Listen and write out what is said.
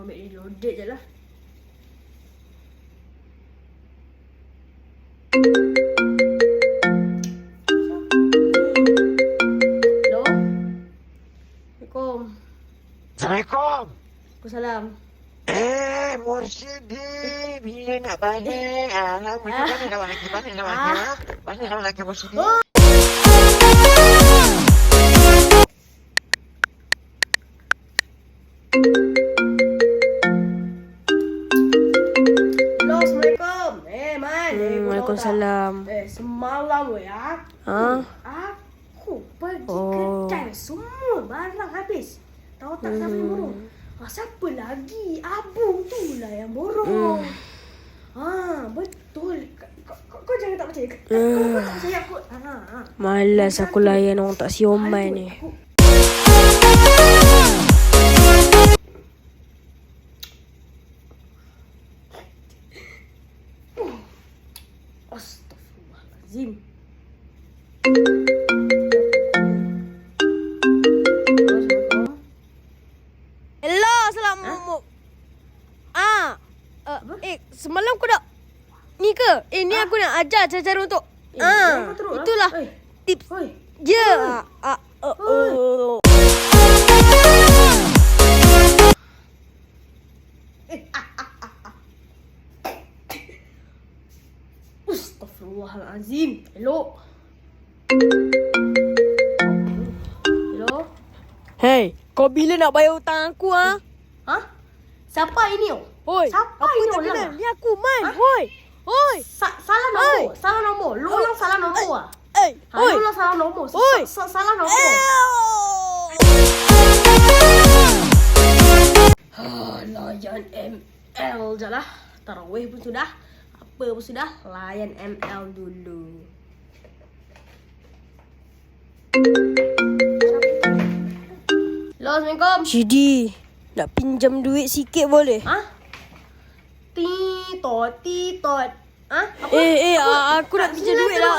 update je lah. Hello? Assalamualaikum. Assalamualaikum. Waalaikumsalam. Eh, Mursyidi. Bila nak balik? Ah, lama ni Ah. mana lawan lagi? Mana lagi? ah? Mana lagi, Mursyidi? Oh. Hello, Waalaikumsalam. Eh, semalam weh, ah. Ha? Aku pergi Oh. kedai semua barang habis. Tahu tak siapa yang borong? Ah, siapa lagi? Abang tu lah yang borong. Ah, betul. Kau, kau, kau jangan tak percaya. Kau, kau, kau tak percaya aku. Ah, ah. Malas aku layan orang tak sioman Aduh, ni. Aku, Assalamualaikum. Hello, Assalamualaikum. Ah. Uh, eh, semalam kau dah ni ke? Eh, ni aku nak ajar cara-cara untuk Eh, ah, teruk lah. itulah Oi. tips Oi. je. Ah, ah, uh, Astaghfirullahalazim. Hello. Hello. Hey, kau bila nak bayar hutang aku ah? Ha? Siapa ini oh? Hoi, Siapa aku ini orang? kenal. Ni aku Man. Hoi. Hoi. Sa salah nombor. Salah nombor. Lu Oi. yang salah nombor ah. Eh, Ha, hoi. lu salah nombor. Sa- Oi. sa- salah nombor. Eh. Ah, layan ML je lah. Tarawih pun sudah. Apa pun sudah. Layan ML dulu. Hello, Assalamualaikum. Syidi, nak pinjam duit sikit boleh? Ha? Titot, titot. Ha? Apa? Eh, eh, Apa? ah, aku nak pinjam duit lah.